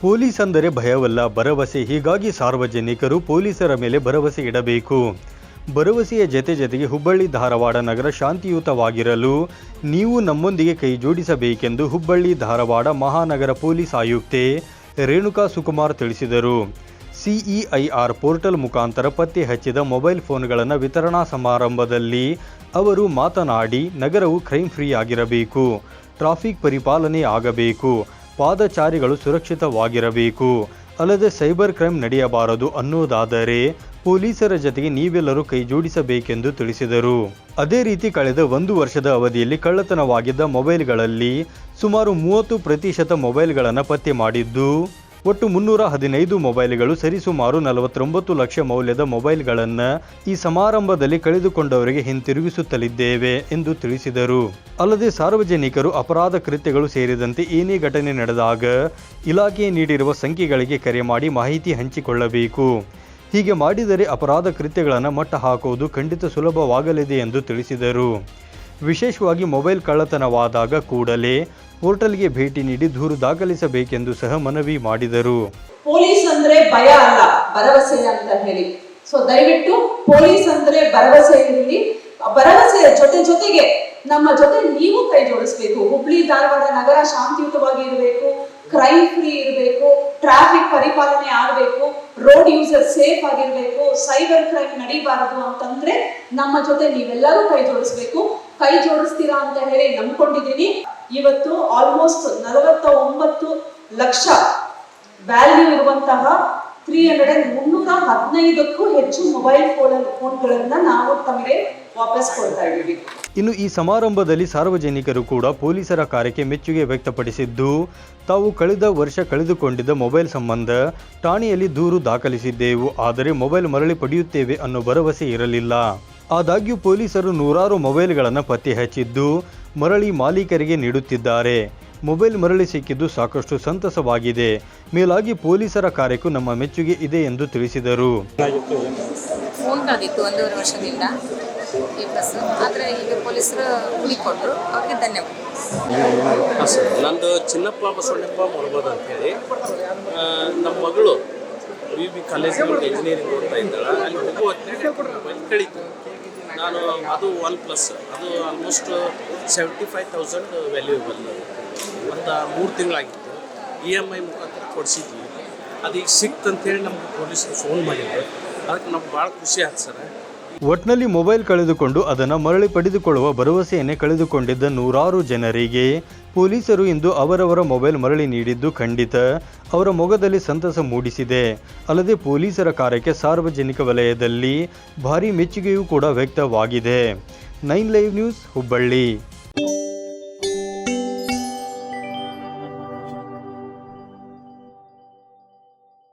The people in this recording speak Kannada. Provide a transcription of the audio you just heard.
ಪೊಲೀಸ್ ಅಂದರೆ ಭಯವಲ್ಲ, ಭರವಸೆ. ಹೀಗಾಗಿ ಸಾರ್ವಜನಿಕರು ಪೊಲೀಸರ ಮೇಲೆ ಭರವಸೆ ಇಡಬೇಕು. ಭರವಸೆಯ ಜತೆ ಜತೆಗೆ ಹುಬ್ಬಳ್ಳಿ, ಧಾರವಾಡ ನಗರ ಶಾಂತಿಯುತವಾಗಿರಲು ನೀವು ನಮ್ಮೊಂದಿಗೆ ಕೈ ಜೋಡಿಸಬೇಕೆಂದು ಹುಬ್ಬಳ್ಳಿ, ಧಾರವಾಡ ಮಹಾನಗರ ಪೊಲೀಸ್ ಆಯುಕ್ತೆ ರೇಣುಕಾ ಸುಕುಮಾರ್ ತಿಳಿಸಿದರು. ಸಿಇಐಆರ್ ಪೋರ್ಟಲ್ ಮುಖಾಂತರ ಪತ್ತೆ ಹಚ್ಚಿದ ಮೊಬೈಲ್ ಫೋನ್ಗಳನ್ನು ವಿತರಣಾ ಸಮಾರಂಭದಲ್ಲಿ ಅವರು ಮಾತನಾಡಿ, ನಗರವು ಕ್ರೈಮ್ ಫ್ರೀ ಆಗಿರಬೇಕು, ಟ್ರಾಫಿಕ್ ಪರಿಪಾಲನೆ ಆಗಬೇಕು. ಪಾದಚಾರಿಗಳು ಸುರಕ್ಷಿತವಾಗಿರಬೇಕು. ಅಲ್ಲದೆ ಸೈಬರ್ ಕ್ರೈಮ್ ನಡೆಯಬಾರದು ಅನ್ನೋದಾದರೆ ಪೊಲೀಸರ ಜತೆಗೆ ನೀವೆಲ್ಲರೂ ಕೈಜೋಡಿಸಬೇಕೆಂದು ತಿಳಿಸಿದರು. ಅದೇ ರೀತಿ ಕಳೆದ ಒಂದು ವರ್ಷದ ಅವಧಿಯಲ್ಲಿ ಕಳ್ಳತನವಾಗಿದ್ದ ಮೊಬೈಲ್ಗಳಲ್ಲಿ ಸುಮಾರು ಮೂವತ್ತು ಪ್ರತಿಶತ ಮೊಬೈಲ್ಗಳನ್ನು ಪತ್ತೆ ಮಾಡಿದ್ದು ಒಟ್ಟು ಮುನ್ನೂರ ಹದಿನೈದು ಮೊಬೈಲ್ಗಳು ಸರಿಸುಮಾರು ನಲವತ್ತೊಂಬತ್ತು ಲಕ್ಷ ಮೌಲ್ಯದ ಮೊಬೈಲ್ಗಳನ್ನು ಈ ಸಮಾರಂಭದಲ್ಲಿ ಕಳೆದುಕೊಂಡವರಿಗೆ ಹಿಂತಿರುಗಿಸುತ್ತಲಿದ್ದೇವೆ ಎಂದು ತಿಳಿಸಿದರು. ಅಲ್ಲದೆ ಸಾರ್ವಜನಿಕರು ಅಪರಾಧ ಕೃತ್ಯಗಳು ಸೇರಿದಂತೆ ಏನೇ ಘಟನೆ ನಡೆದಾಗ ಇಲಾಖೆ ನೀಡಿರುವ ಸಂಖ್ಯೆಗಳಿಗೆ ಕರೆ ಮಾಡಿ ಮಾಹಿತಿ ಹಂಚಿಕೊಳ್ಳಬೇಕು. ಹೀಗೆ ಮಾಡಿದರೆ ಅಪರಾಧ ಕೃತ್ಯಗಳನ್ನು ಮಟ್ಟ ಹಾಕುವುದು ಖಂಡಿತ ಸುಲಭವಾಗಲಿದೆ ಎಂದು ತಿಳಿಸಿದರು. ವಿಶೇಷವಾಗಿ ಮೊಬೈಲ್ ಕಳ್ಳತನವಾದಾಗ ಕೂಡಲೇ ಪೋರ್ಟಲ್ಗೆ ಭೇಟಿ ನೀಡಿ ದೂರು ದಾಖಲಿಸಬೇಕೆಂದು ಸಹ ಮನವಿ ಮಾಡಿದರು. ಪೊಲೀಸ್ ಅಂದ್ರೆ ಭಯ ಅಲ್ಲ, ಭರವಸೆ ಅಂತ ಹೇಳಿ. ಸೊ ದಯವಿಟ್ಟು ಪೊಲೀಸ್ ಅಂದ್ರೆ ಭರವಸೆ ಇರಲಿ. ಭರವಸೆಯ ಜೊತೆ ಜೊತೆಗೆ ನಮ್ಮ ಜೊತೆ ನೀವು ಕೈ ಜೋಡಿಸ್ಬೇಕು. ಹುಬ್ಳಿ, ಧಾರವಾಡ ನಗರ ಶಾಂತಿಯುತವಾಗಿ ಇರಬೇಕು ಕ್ರೈಮ್ ಫ್ರೀ ಇರಬೇಕು ಟ್ರಾಫಿಕ್ ಪರಿಪಾಲನೆ ಆಗಬೇಕು ರೋಡ್ ಯೂಸರ್ ಸೇಫ್ ಆಗಿರಬೇಕು ಸೈಬರ್ ಕ್ರೈಮ್ ನಡೀಬಾರದು ಅಂತಂದ್ರೆ ನಮ್ಮ ಜೊತೆ ನೀವೆಲ್ಲರೂ ಕೈ ಜೋಡಿಸ್ಬೇಕು. ಕೈ ಜೋಡಿಸ್ತೀರಾ ಅಂತ ಹೇಳಿ ನಂಬ್ಕೊಂಡಿದ್ದೀನಿ. ಇವತ್ತು ಆಲ್ಮೋಸ್ಟ್ ನಲವತ್ತ ಒಂಬತ್ತು ಲಕ್ಷ ವ್ಯಾಲ್ಯೂ ಇರುವಂತಹ ತ್ರೀ ಹಂಡ್ರೆಡ್ ಅಂಡ್ ಮುನ್ನೂರ ಹದಿನೈದಕ್ಕೂ ಹೆಚ್ಚು ಮೊಬೈಲ್ ಫೋನ್ ಫೋನ್ಗಳನ್ನ ನಾವು ತಮಗೆ ವಾಪಸ್ ಕೊಡ್ತಾ ಇದ್ದೀವಿ. ಇನ್ನು ಈ ಸಮಾರಂಭದಲ್ಲಿ ಸಾರ್ವಜನಿಕರು ಕೂಡ ಪೊಲೀಸರ ಕಾರ್ಯಕ್ಕೆ ಮೆಚ್ಚುಗೆ ವ್ಯಕ್ತಪಡಿಸಿದ್ದು, ತಾವು ಕಳೆದ ವರ್ಷ ಕಳೆದುಕೊಂಡಿದ್ದ ಮೊಬೈಲ್ ಸಂಬಂಧ ಠಾಣೆಯಲ್ಲಿ ದೂರು ದಾಖಲಿಸಿದ್ದೆವು, ಆದರೆ ಮೊಬೈಲ್ ಮರಳಿ ಪಡೆಯುತ್ತೇವೆ ಅನ್ನೋ ಭರವಸೆ ಇರಲಿಲ್ಲ. ಆದಾಗ್ಯೂ ಪೊಲೀಸರು ನೂರಾರು ಮೊಬೈಲ್ಗಳನ್ನು ಪತ್ತೆ ಹಚ್ಚಿದ್ದು ಮರಳಿ ಮಾಲೀಕರಿಗೆ ನೀಡುತ್ತಿದ್ದಾರೆ. ಮೊಬೈಲ್ ಮರಳಿ ಸಿಕ್ಕಿದ್ದು ಸಾಕಷ್ಟು ಸಂತಸವಾಗಿದೆ. ಮೇಲಾಗಿ ಪೊಲೀಸರ ಕಾರ್ಯಕ್ಕೂ ನಮ್ಮ ಮೆಚ್ಚುಗೆ ಇದೆ ಎಂದು ತಿಳಿಸಿದರು. ಫೋನ್ ಕಾದಿತ್ತು ಒಂದೂವರೆ ವರ್ಷದಿಂದ ಈ ಬಸ್. ಆದರೆ ಈಗ ಪೊಲೀಸರು ಹುಡುಕೊಟ್ರು ಅವ್ರಿಗೆ ಧನ್ಯವಾದ. ನಂದು ಚಿನ್ನಪ್ಪ ಬಸವಣ್ಣಪ್ಪ ಮುಳಬೋದು ಅಂತೇಳಿ ನಮ್ಮ ಮಗಳು ವಿ ಬಿ ಕಾಲೇಜಿನಲ್ಲಿ ಇಂಜಿನಿಯರಿಂಗ್ ಓದ್ತಾ ಇದ್ದಾಳೆ. ಅಲ್ಲಿ ಹೋಗುವ ಕಳೀತು ನಾನು ಅದು ಒನ್ ಪ್ಲಸ್ ಅದು almost seventy five thousand valuable ಒಂದು ಮೂರು ತಿಂಗಳಾಗಿತ್ತು. ಇ ಎಂ ಐ ಮುಖಾಂತರ ಕೊಡಿಸಿದ್ವಿ. ಅದು ಈಗ ಸಿಕ್ತಂತೇಳಿ ನಮ್ಗೆ ಪೊಲೀಸರು ಫೋನ್ ಮಾಡಿದ್ರು. ಅದಕ್ಕೆ ನಮ್ಗೆ ಭಾಳ ಖುಷಿ ಆಯ್ತು ಸರ್. ಒಟ್ನಲ್ಲಿ ಮೊಬೈಲ್ ಕಳೆದುಕೊಂಡು ಅದನ್ನು ಮರಳಿ ಪಡೆದುಕೊಳ್ಳುವ ಭರವಸೆಯನ್ನೇ ಕಳೆದುಕೊಂಡಿದ್ದ ನೂರಾರು ಜನರಿಗೆ ಪೊಲೀಸರು ಇಂದು ಅವರವರ ಮೊಬೈಲ್ ಮರಳಿ ನೀಡಿದ್ದು ಖಂಡಿತ ಅವರ ಮೊಗದಲ್ಲಿ ಸಂತಸ ಮೂಡಿಸಿದೆ. ಅಲ್ಲದೆ ಪೊಲೀಸರ ಕಾರ್ಯಕ್ಕೆ ಸಾರ್ವಜನಿಕ ವಲಯದಲ್ಲಿ ಭಾರೀ ಮೆಚ್ಚುಗೆಯೂ ಕೂಡ ವ್ಯಕ್ತವಾಗಿದೆ. Nine live news Hubballi.